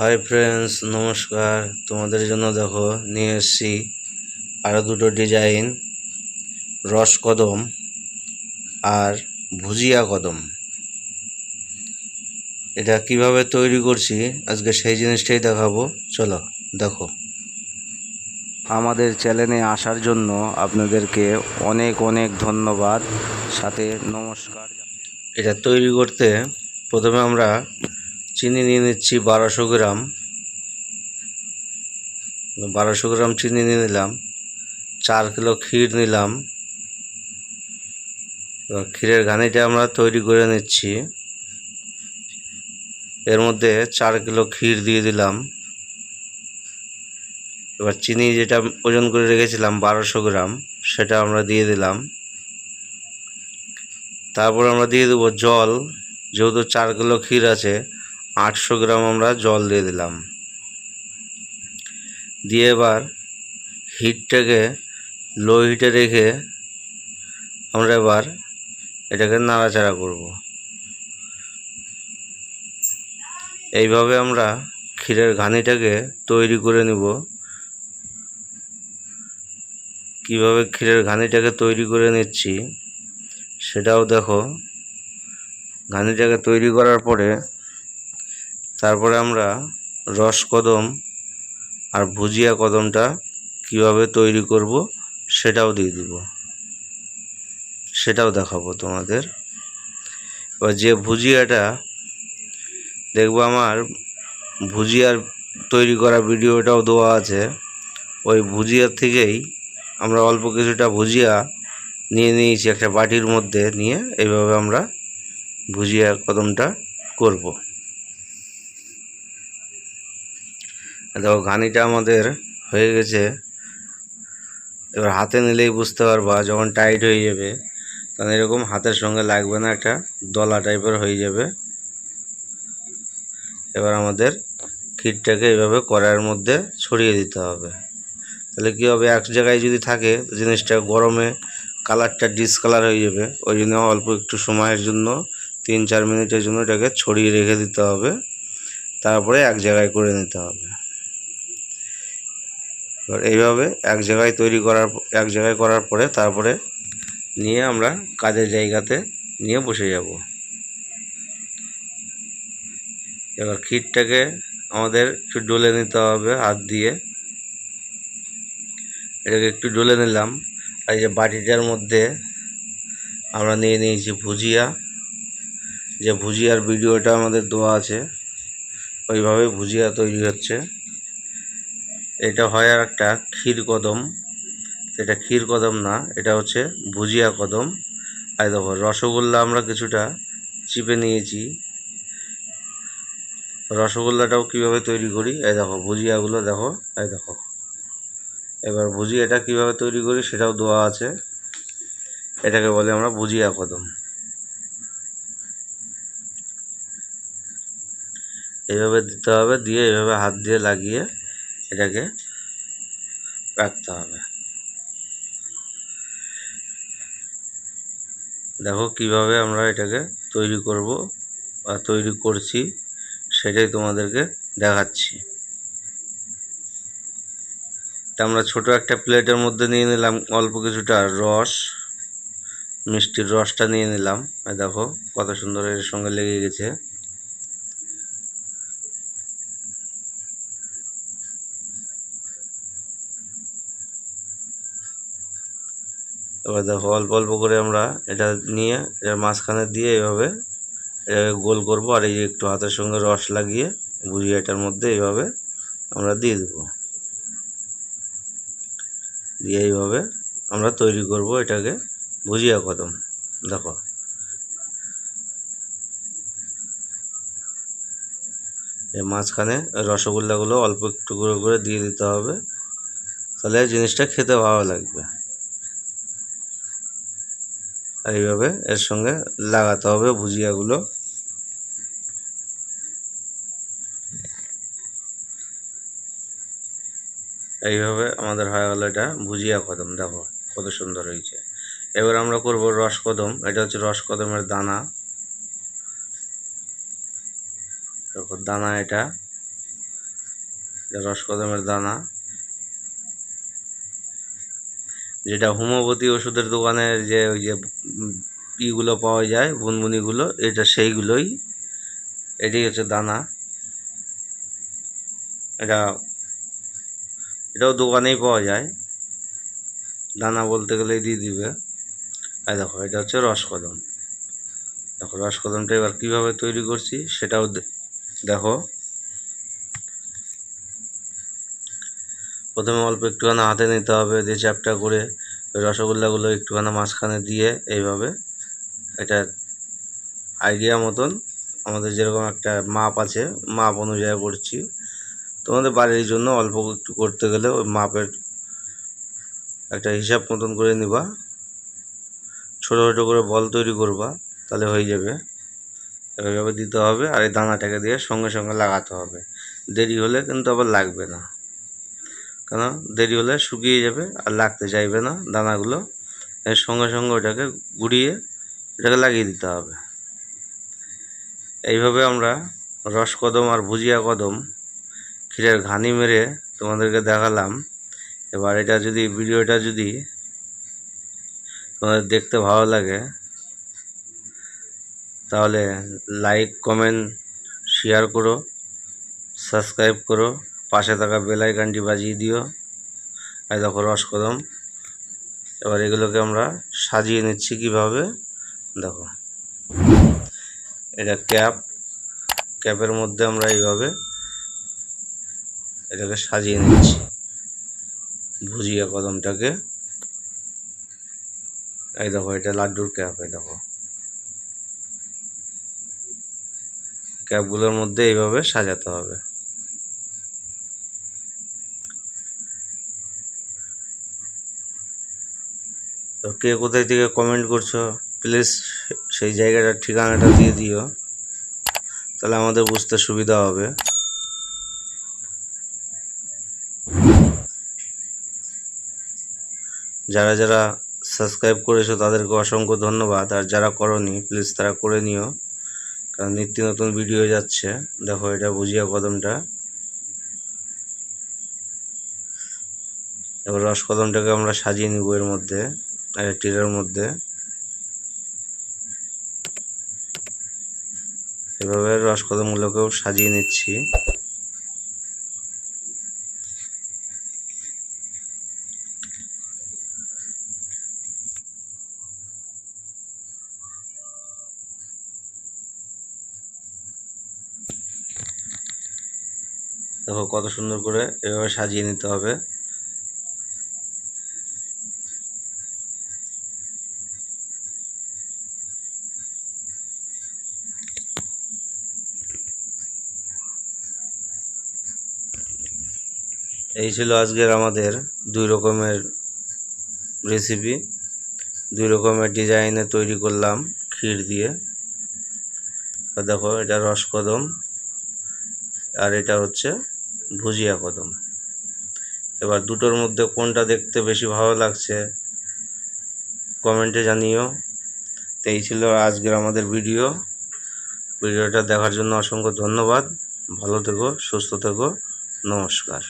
Hi friends নমস্কার। তোমাদের জন্য দেখো, নিয়ে এসেছি আরও দুটো ডিজাইন রস কদম আর ভুজিয়া কদম। এটা কীভাবে তৈরি করছি, আজকে সেই জিনিসটাই দেখাবো। চলো, দেখো। আমাদের চ্যানেলে আসার জন্য আপনাদেরকে অনেক অনেক ধন্যবাদ। সাথে নমস্কার। এটা তৈরি করতে প্রথমে আমরা চিনি নিয়ে নিচ্ছি বারোশো গ্রাম। বারোশো গ্রাম চিনি নিয়ে নিলাম। চার কিলো ক্ষীর নিলাম। এবার ক্ষীরের ঘানিটা আমরা তৈরি করে নিচ্ছি। এর মধ্যে চার কিলো ক্ষীর দিয়ে দিলাম। এবার চিনি যেটা ওজন করে রেখেছিলাম বারোশো গ্রাম, সেটা আমরা দিয়ে দিলাম। তারপর আমরা দিয়ে দেবো জল। যেহেতু চার কিলো ক্ষীর আছে আটশো গ্রাম আমরা জল দিয়ে দিলাম। দিয়ে এবার হিটটাকে লো হিটে রেখে আমরা এবার এটাকে নাড়াচাড়া করব। এইভাবে আমরা ক্ষীরের ঘানিটাকে তৈরি করে নিব। কীভাবে ক্ষীরের ঘানিটাকে তৈরি করে নিচ্ছি, সেটাও দেখো। ঘানিটাকে তৈরি করার পরে তারপরে আমরা রস কদম আর ভুজিয়া কদমটা কীভাবে তৈরি করব সেটাও দিয়ে দিব। সেটাও দেখাবো তোমাদের। এবার যে ভুজিয়াটা, দেখব আমার ভুজিয়ার তৈরি করা ভিডিওটাও দেওয়া আছে। ওই ভুজিয়ার থেকেই আমরা অল্প কিছুটা ভুজিয়া নিয়ে নিয়েছি একটা বাটির মধ্যে নিয়ে, এইভাবে আমরা ভুজিয়া কদমটা করব। দেখো ঘানিটা আমাদের হয়ে গেছে। এবার হাতে নিলেই বুঝতে পারবা, যখন টাইট হয়ে যাবে, তখন এরকম হাতের সঙ্গে লাগবে না, একটা দলা টাইপের হয়ে যাবে। এবার আমাদের ক্ষীরটাকে এভাবে কড়াইয়ের মধ্যে ছড়িয়ে দিতে হবে। তাহলে কী হবে, এক জায়গায় যদি থাকে, জিনিসটা গরমে কালারটা ডিসকালার হয়ে যাবে, ওই জন্য অল্প একটু সময়ের জন্য, তিন চার মিনিটের জন্য এটাকে ছড়িয়ে রেখে দিতে হবে। তারপরে এক জায়গায় করে নিতে হবে। এবার এইভাবে এক জায়গায় তৈরি করার এক জায়গায় করার পরে তারপরে নিয়ে আমরা কাজের জায়গাতে নিয়ে বসে যাব। এবার ক্ষীরটাকে আমাদের একটু ডলে নিতে হবে, হাত দিয়ে। এটাকে একটু ডলে নিলাম। আর এই যে বাটিটার মধ্যে আমরা নিয়ে নিয়েছি ভুজিয়া। যে ভুজিয়ার ভিডিওটা আমাদের দেওয়া আছে, ওইভাবে ভুজিয়া তৈরি হচ্ছে। এটা হয় আর একটা ক্ষীর কদম। এটা ক্ষীর কদম না, এটা হচ্ছে ভুজিয়া কদম। আর দেখো, রসগোল্লা আমরা কিছুটা চিপে নিয়েছি। রসগোল্লাটাও কীভাবে তৈরি করি? এই দেখো, ভুজিয়াগুলো দেখো, এই দেখো। এবার ভুজিয়াটা কীভাবে তৈরি করি সেটাও দেওয়া আছে। এটাকে বলে আমরা ভুজিয়া কদম। এইভাবে দিতে হবে, দিয়ে এইভাবে হাত দিয়ে লাগিয়ে এটাকে রাখতে হবে। দেখো কীভাবে আমরা এটাকে তৈরি করব বা তৈরি করছি সেটাই তোমাদেরকে দেখাচ্ছি। তা আমরা ছোট একটা প্লেটের মধ্যে নিয়ে নিলাম অল্প কিছুটা রস, মিষ্টির রসটা নিয়ে নিলাম। দেখো কত সুন্দর এর সঙ্গে লেগে গেছে। এবার দেখো অল্প অল্প করে আমরা এটা নিয়ে, এটার মাঝখানে দিয়ে এইভাবে এটাকে গোল করব, আর এই একটু হাতের সঙ্গে রস লাগিয়ে বুঝিয়ে এটার মধ্যে এইভাবে আমরা দিয়ে দেবো। দিয়ে এইভাবে আমরা তৈরি করব এটাকে ভুজিয়া কদম, দেখো। এই মাঝখানে রসগোল্লাগুলো অল্প একটু করে করে দিয়ে দিতে হবে, তাহলে জিনিসটা খেতে ভালো লাগবে। এইভাবে এর সঙ্গে লাগাতে হবে ভুজিয়াগুলো। এইভাবে আমাদের হয়ে গেল এটা ভুজিয়া কদম, দেখো কত সুন্দর হয়েছে। এবার আমরা করব রস কদম, এটা হচ্ছে রস কদমের দানা। দেখো দানা এটা রস কদমের দানা। যেটা হোমিওপ্যাথি ওষুধের দোকানের যে ওই যে ইগুলো পাওয়া যায়, বুনবুনিগুলো, এটা সেইগুলোই। এটি হচ্ছে দানা। এটা, এটাও দোকানেই পাওয়া যায়। দানা বলতে গেলে দিয়ে দিবে। আর দেখো, এটা হচ্ছে রসকদম। দেখো, রসকদমটা এবার কীভাবে তৈরি করছি সেটাও দেখো। প্রথমে অল্প একটুখানি হাতে নিতে হবে, দিয়ে চ্যাপটা করে ওই রসগোল্লাগুলো একটুখানি মাঝখানে দিয়ে এইভাবে এটা আইডিয়া মতন আমাদের যেরকম একটা মাপ আছে মাপ অনুযায়ী করছি। তোমাদের বাড়ির জন্য অল্প একটু করতে গেলে ওই মাপের একটা হিসাব মতন করে নিবা। ছোটো ছোটো করে বল তৈরি করবা, তাহলে হয়ে যাবে। এইভাবে দিতে হবে আর এই দানাটাকে দিয়ে সঙ্গে সঙ্গে লাগাতে হবে। দেরি হলে কিন্তু আবার লাগবে না। কেন? দেরি হলে শুকিয়ে যাবে আর লাগতে চাইবে না দানাগুলো। এর সঙ্গে সঙ্গে ওটাকে গুঁড়িয়ে এটাকে লাগিয়ে দিতে হবে। এইভাবে আমরা রস কদম আর ভুজিয়া কদম, ক্ষীরের ঘানি মেরে তোমাদেরকে দেখালাম। এবার এটা যদি, ভিডিওটা যদি তোমাদের দেখতে ভালো লাগে, তাহলে লাইক কমেন্ট শেয়ার করো সাবস্ক্রাইব করো। পাশে থাকা বেল আইকনটি বাজিয়ে দিও। এই দেখো রসকদম এবার এগুলোকে আমরা সাজিয়ে নিচ্ছি কীভাবে? দেখো। এটা ক্যাপ। ক্যাপের মধ্যে আমরা এইভাবে এটাকে সাজিয়ে নিচ্ছি। ভুজিয়া কদমটাকে। এই দেখো, এটা লাড্ডুর ক্যাপ, এই দেখো। ক্যাপগুলোর মধ্যে এইভাবে সাজাতে হবে। তো কে কোথায় থেকে কমেন্ট করছ প্লিজ সেই জায়গাটার ঠিকানাটা দিয়ে দিও। তাহলে আমাদের বুঝতে সুবিধা হবে। যারা যারা সাবস্ক্রাইব করেছ, তাদেরকে অসংখ্য ধন্যবাদ। আর যারা করনি প্লিজ তারা করে নিও। কারণ নিত্য নতুন ভিডিও যাচ্ছে। দেখো এটা বুঝিয়া কদমটা। এবার রস কদমটাকে আমরা সাজিয়ে নিব এর মধ্যে। টিরের মধ্যে। এভাবে রস কদমগুলোকেও সাজিয়ে নিচ্ছি। দেখো কত সুন্দর করে এভাবে সাজিয়ে নিতে হবে। এই ছিল আজকের আমাদের দুই রকমের রেসিপি দুই রকমের ডিজাইনে তৈরি করলাম ক্ষীর দিয়ে। দেখো, এটা রসকদম আর এটা হচ্ছে ভুজিয়া কদম। এবার দুটোর মধ্যে কোনটা দেখতে বেশি ভালো লাগছে কমেন্টে জানিও। তো এই ছিল আজকের আমাদের ভিডিও ভিডিওটা দেখার জন্য অসংখ্য ধন্যবাদ। ভালো থেকো, সুস্থ থেকো। নমস্কার।